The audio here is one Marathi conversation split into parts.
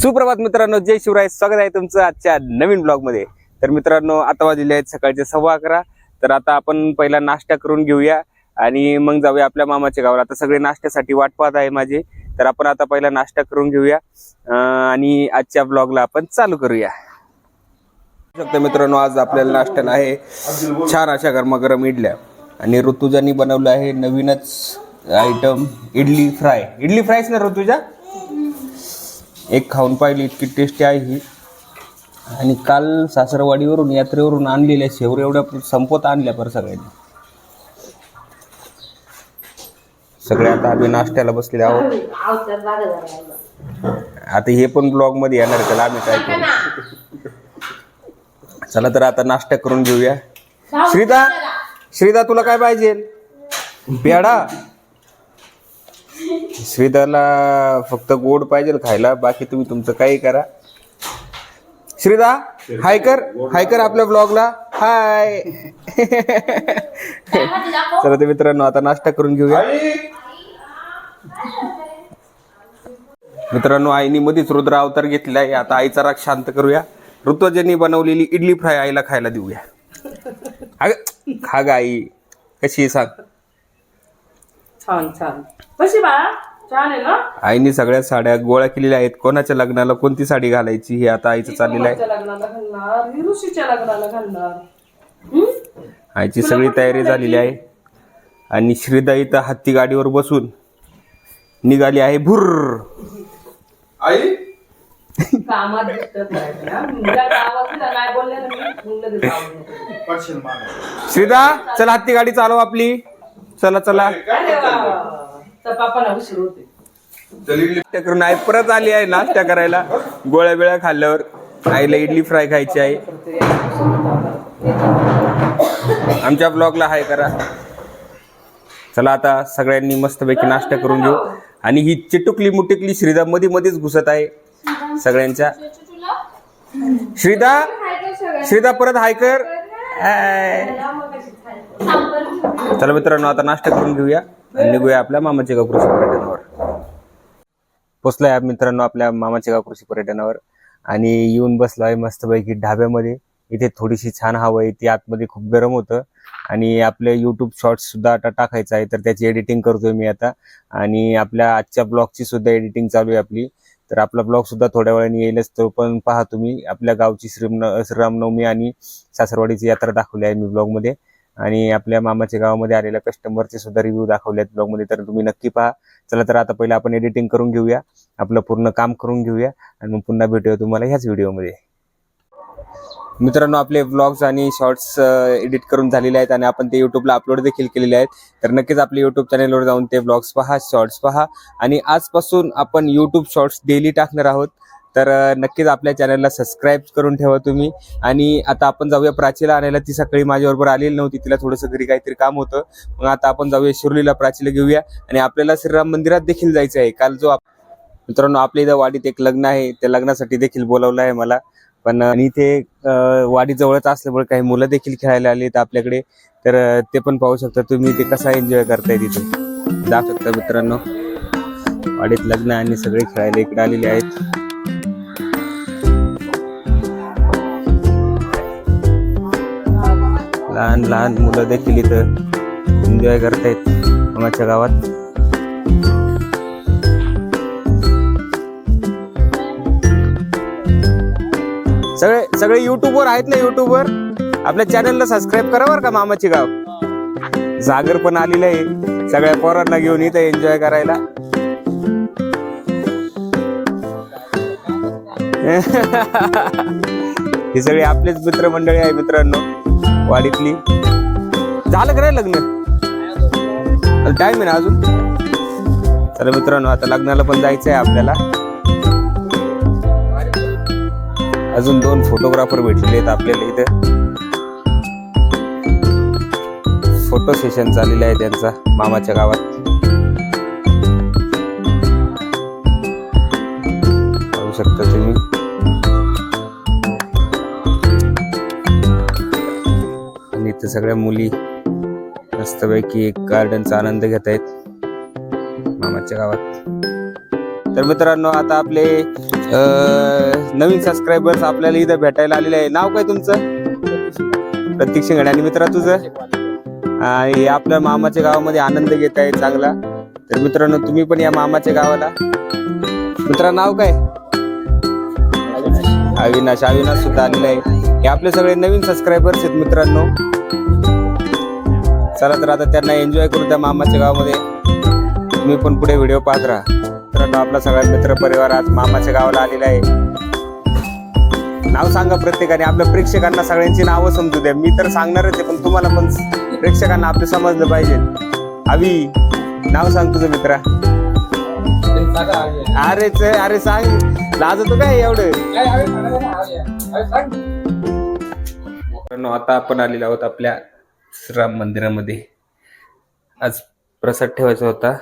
सुप्रभात मित्रांनो जय शिवराय. स्वागत आहे तुमचं आजच्या नवीन ब्लॉगमध्ये तर मित्रांनो आता वाजले आहेत सकाळचे सव्वा अकरा. तर आता आपण पहिला नाश्ता करून घेऊया आणि मग जाऊया आपल्या मामाच्या गावाला. आता सगळे नाश्त्यासाठी वाट पाहत आहे माझे. तर आपण आता पहिला नाश्ता करून घेऊया. आणि आजच्या ब्लॉगला आपण चालू करूया. मित्रांनो आज आपल्याला नाश्त्याला आहे छान अशा गरमागरम इडल्या. आणि ऋतुजानी बनवलं आहे नवीनच आयटम इडली फ्राय. इडली फ्रायच ना ऋतुजा? एक खाऊन पाहिली इतकी टेस्टी आहे ही. आणि काल सासरवाडीवरून यात्रेवरून आणलेल्या शेवर एवढ्या संपत आणल्या पर सगळ्यांनी. सगळे आता आम्ही नाश्त्याला बसलेले आहोत. आता हे पण ब्लॉगमध्ये येणार त्याला आम्ही काय करू? चला तर आता नाश्ता करून घेऊया. श्रीदा श्रीदा तुला काय पाहिजे? पेढा? श्रीदाला फक्त गोड पाहिजे खायला बाकी तुम्ही तुमचं काही करा. श्रीदा हाय कर हाय कर आपल्या ब्लॉगला हाय. चला तर मित्रांनो आता नाश्ता करून घेऊया. मित्रांनो आईनी मध्येच रुद्र अवतार घेतलेला आहे. आता आईचा राग शांत करूया. ऋतुजांनी बनवलेली इडली फ्राय आईला खायला देऊया. अग खा ग आई. कशी सांग. छान छान. कशी बाळा छान आहे ना? आईने सगळ्या साड्या गोळा केलेल्या आहेत. कोणाच्या लग्नाला कोणती साडी घालायची हे आता आईचं चाललेलं आहे. कोणाच्या लग्नाला घालणार? ही ऋषीच्या लग्नाला घालणार. हम्म? आईची सगळी तयारी झालेली आहे. आणि श्रीदा इथं हत्ती गाडीवर बसून निघाली आहे. भुर्र. आई? कामात दिसतं करायचं ना. मुलगा गावात तिला नाही बोलले ना मी. मुलं तिला आवडलं. पडशील मागे. श्रीदा चल हत्ती गाडी चालव आपली. चला चला. तर पापाला उशीर होते नाश्ता करून आई परत आली आहे नाश्ता करायला. गोळ्या बिळ्या खाल्ल्यावर आईला इडली फ्राय खायची आहे. आमच्या ब्लॉगला हाय करा. चला आता सगळ्यांनी मस्तपैकी नाश्ता करून घेऊ. आणि ही चिटुकली मुटिकली श्रीदा मध्ये मध्येच घुसत आहे. सगळ्यांच्या. श्रीदा? श्रीदा परत हाय कर. चला मित्रांनो आता नाश्ता करून घेऊया आणि निघूया आपल्या मामाच्या गाव कृषी पर्यटनावर. पोचलाय मित्रांनो आपल्या मामाच्या गाव कृषी पर्यटनावर आणि येऊन बसलोय मस्तपैकी ढाब्यामध्ये. इथे थोडीशी छान हवा आहे ती आतमध्ये खूप गरम होतं. आणि आपले युट्यूब शॉर्ट्स सुद्धा आता टाकायचं आहे तर त्याची एडिटिंग करतोय मी आता. आणि आपल्या आजच्या ब्लॉगची सुद्धा एडिटिंग चालू आहे आपली. तर आपला ब्लॉग सुद्धा थोड्या वेळाने येईलच तो पण पहा तुम्ही. आपल्या गावची श्रीम श्रीरामनवमी आणि सासरवाडीची यात्रा दाखवली आहे मी ब्लॉगमध्ये आणि आपल्या मामाच्या गावामध्ये आलेल्या कस्टमरचे सुद्धा रिव्ह्यू दाखवलेत. ब्लॉगमध्ये तर तुम्ही नक्की पहा. चला तर आता पहिले आपण एडिटिंग करून घेऊया. आपलं पूर्ण काम करून घेऊया. आणि मग पुन्हा भेटूया तुम्हाला ह्याच व्हिडिओमध्ये मित्रांनो आपले व्लॉग्स आणि शॉर्ट्स एडिट करून झालेले आहेत आणि आपण ते युट्यूबला अपलोड देखील केलेले आहेत. तर नक्कीच आपले युट्यूब चॅनेलवर जाऊन ते व्लॉग्स पहा शॉर्ट्स पहा. आणि आजपासून आपण युट्यूब शॉर्ट्स डेली टाकणार आहोत. तर नक्कीच आपल्या चॅनलला सबस्क्राईब करून ठेवा तुम्ही. आणि आता आपण जाऊया प्राचीला आणायला. ती सकाळी माझ्याबरोबर आलेली नव्हती. तिला थोडंसं घरी काहीतरी काम होतं. मग आता आपण जाऊया शिर्लीला प्राचीला घेऊया. आणि आपल्याला श्रीराम मंदिरात देखील जायचं आहे. काल जो मित्रांनो आपल्या इथं वाडीत एक लग्न आहे. त्या लग्नासाठी देखील बोलावलं आहे मला. पण आणि इथे वाडी जवळच असल्यामुळे काही मुलं देखील खेळायला आली आहेत आपल्याकडे. तर ते पण पाहू शकता तुम्ही ते कसा एन्जॉय करताय तिथे. जाऊ शकता मित्रांनो. वाडीत लग्न आणि सगळे खेळायला इकडे आलेले आहेत. लहान लहान मुलं देखील इथं एन्जॉय करतायत मामाच्या गावात. सगळे सगळे युट्यूबवर आहेत ना युट्यूबवर आपल्या चॅनलला सबस्क्राईब करा बरं का मामाचे गाव. जागर पण आलेलं आहे. सगळ्या पोरांना घेऊन इथं एन्जॉय करायला. ही सगळी आपलेच मित्रमंडळी आहे मित्रांनो. वाडीतली. झालं का नाही लग्न? टाइम आहे ना अजून? तर मित्रांनो आता लग्नाला पण जायचं आहे आपल्याला. अजून दोन फोटोग्राफर भेटलेले आहेत आपल्याला इथं. फोटो सेशन चाललेलं आहे त्यांचा मामाच्या गावात. शकता तुम्ही. इथं सगळ्या मुली मस्तपैकी एक गार्डनचा आनंद घेत आहेत मामाच्या गावात. तर मित्रांनो आता आपले अं, नवीन सबस्क्रायबर्स आपल्याला इथं भेटायला आलेले आहे. नाव काय तुमचं? प्रतीक शिंगडे आणि मित्रा तुझं? आणि आपल्या मामाच्या गावामध्ये आनंद घेत आहे चांगला. तर मित्रांनो तुम्ही पण या मामाच्या गावाला. मित्रा नाव काय? अविनाश. अविनाश सुद्धा आलेला आहे. हे आपले सगळे नवीन सबस्क्रायबर्स आहेत मित्रांनो. चला तर आता त्यांना एन्जॉय करू त्या मामाच्या गावामध्ये. तुम्ही पण पुढे व्हिडिओ पाहत राहा. मित्रांनो आपला सगळा मित्र परिवार आज मामाच्या गावाला आलेला आहे. नाव सांगा प्रत्येकाने. आपल्या प्रेक्षकांना सगळ्यांची नावं समजू द्या. मी तर सांगणारच आहे पण तुम्हाला पण प्रेक्षकांना आपले समजलं पाहिजे. अवी नाव सांग तुझं मित्रा. अरे अरे सांग. लाजतो काय एवढं? मित्रांनो आता आपण आलेलो आहोत आपल्या श्रीराम मंदिरामध्ये. आज प्रसाद ठेवायचा होता.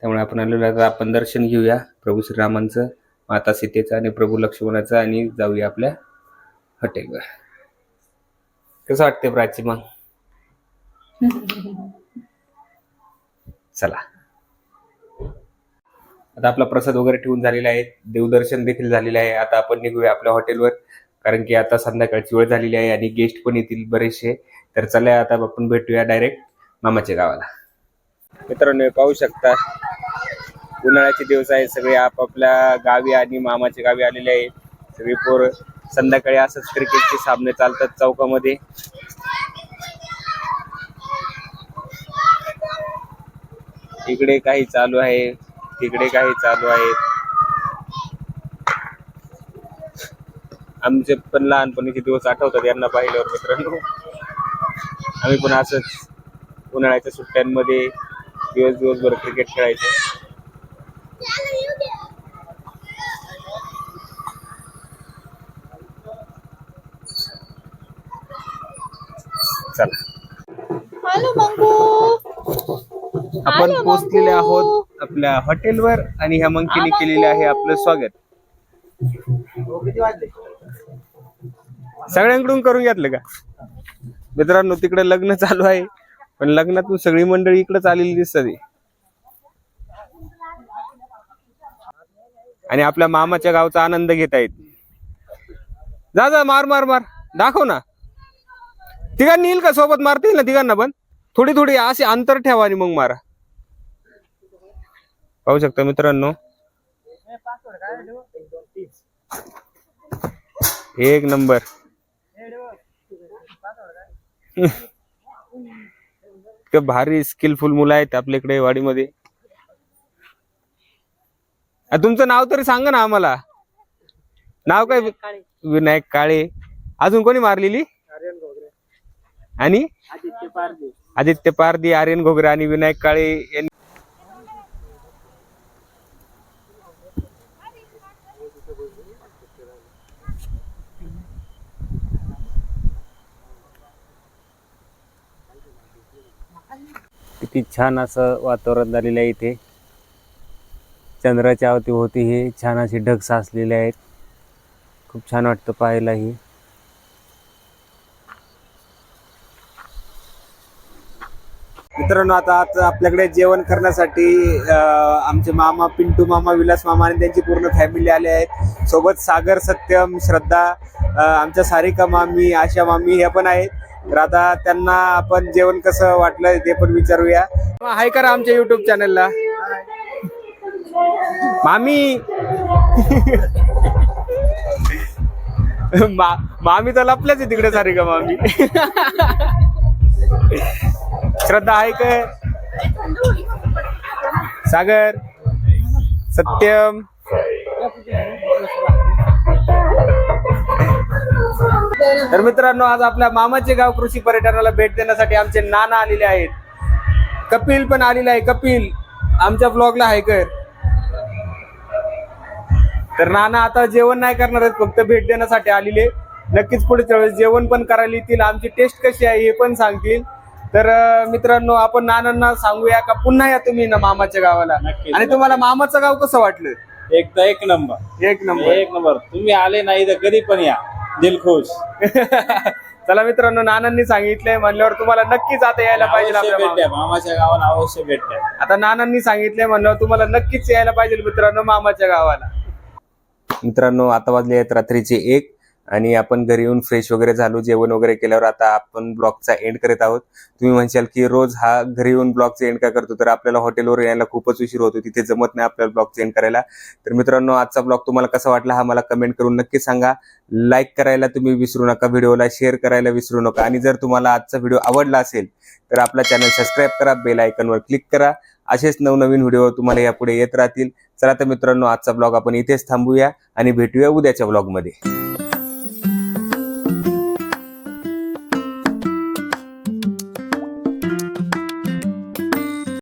त्यामुळे आपण आलेलो आहोत आपण दर्शन घेऊया प्रभू श्रीरामांचं माता सीतेचं आणि प्रभू लक्ष्मणाचं आणि जाऊया आपल्या हॉटेलवर. कसं वाटते प्राची मग चला. आता आपला प्रसाद वगैरे ठेवून झालेला आहे. देवदर्शन देखील झालेलं आहे. आता आपण निघूया आपल्या हॉटेलवर. कारण की आता संध्याकाळची वेळ झालेली आहे आणि गेस्ट पण येतील बरेचसे. तर चला आता आपण भेटूया डायरेक्ट मामाच्या गावाला. मित्रांनो पाहू शकता उन्हाळ्याचे दिवस आहेत. सगळे आपापल्या गावी आणि मामाच्या गावी आलेले आहेत. सगळे पोर संध्याकाळी असंच क्रिकेटचे सामने चालतात चौकामध्ये. इकडे काही चालू आहे तिकडे काही चालू आहे. आमचे पण लहानपणीचे दिवस आठवतात यांना पाहिल्यावर मित्रांनो. आम्ही पण असंच उन्हाळ्याच्या सुट्ट्यांमध्ये दिवस दिवसभर क्रिकेट खेळायचो. चला. हॅलो मंगू. आपण पोहोचलेले मंगू. आहोत आपल्या हॉटेलवर आणि ह्या मंकीने केलेले आहे आपलं स्वागत. सगळ्यांकडून करून घेतलं का? मित्रांनो तिकडे लग्न चालू आहे. पण लग्नातून सगळी मंडळी इकडेच आलेली दिसतात. आणि आपल्या मामाच्या गावचा आनंद घेत आहेत. जा जा मार मार मार. दाखव ना. तिघांनी येईल का? सोबत मारतील ना तिघांना पण? थोडी थोडी असे अंतर ठेवा आणि मग मारा. पाहू शकता मित्रांनो. एक नंबर. इतकं भारी स्किलफुल मुलं आहेत आपल्याकडे वाडीमध्ये. तुमचं नाव तरी सांगा ना आम्हाला. नाव काय? विनायक काळे. अजून कोणी मारलेली? आणि? आदित्य पारदी आर्यन घोगरे आणि विनायक काळे यांनी किती छान असं वातावरण झालेलं आहे इथे. चंद्राच्या अवतीभोवती हे. छान असे ढग साचलेले आहेत. खूप छान वाटतं पाहायलाही. मित्रांनो आता आता आपल्याकडे जेवण करण्यासाठी आमचे मामा पिंटू मामा विलास मामा आणि त्यांची पूर्ण फॅमिली आले आहेत. सोबत सागर सत्यम श्रद्धा आमच्या सारिका मामी आशा मामी हे पण आहेत. तर आता त्यांना आपण जेवण कसं वाटलं ते पण विचारूया. हाय करा आमच्या युट्यूब चॅनलला मामी. मा मामी तर लपल्याच आहे तिकडे सारिका मामी. श्रद्धा आहे काय? सागर. सत्यम. तर मित्रांनो आज आपल्या मामाचे गाव कृषी पर्यटनाला भेट देण्यासाठी आमचे नाना आलेले आहेत. कपिल पण आलेला आहे. कपिल आमच्या ब्लॉगला आहे कर. तर नाना आता जेवण नाही करणार आहेत फक्त भेट देण्यासाठी आलेले. नक्कीच पुढच्या वेळेस जेवण पण करायला येतील. आमची टेस्ट कशी आहे हे पण सांगतील. तर मित्रांनो आपण नानांना सांगूया का? पुन्हा या तुम्ही ना मामाच्या गावाला. आणि तुम्हाला मामाचं गाव कसं वाटलं? एकदा एक नंबर. एक नंबर. एक नंबर. तुम्ही आले नाही तर कधी पण या. दिल खुश चला मित्रांनो नानांनी सांगितलंय म्हणल्यावर तुम्हाला नक्कीच आता यायला पाहिजे आपल्या मामाच्या गावाला अवश्य भेट द्या मामा- आता नानांनी सांगितलंय म्हणल्यावर तुम्हाला नक्कीच यायला पाहिजे मित्रांनो मामाच्या गावाला. मित्रांनो आता वाजले आहेत रात्रीचे एक. आणि आपण घरी येऊन फ्रेश वगैरे झालो जेवण वगैरे केल्यावर आता आपण ब्लॉगचा एंड करत आहोत. तुम्ही म्हणशाल की रोज हा घरी येऊन ब्लॉगचा एंड का करतो? तर आपल्याला हॉटेलवर यायला खूपच उशीर होतो. तिथे जमत नाही आपल्याला ब्लॉगचा एंड करायला. तर मित्रांनो आजचा ब्लॉग तुम्हाला कसा वाटला हा मला कमेंट करून नक्की सांगा. लाईक करायला तुम्ही विसरू नका. व्हिडिओला शेअर करायला विसरू नका. आणि जर तुम्हाला आजचा व्हिडिओ आवडला असेल तर आपला चॅनल सबस्क्राईब करा. बेल आयकनवर क्लिक करा. असेच नवनवीन व्हिडिओ तुम्हाला यापुढे येत राहतील. चला तर मित्रांनो आजचा ब्लॉग आपण इथेच थांबूया आणि भेटूया उद्याच्या ब्लॉगमध्ये.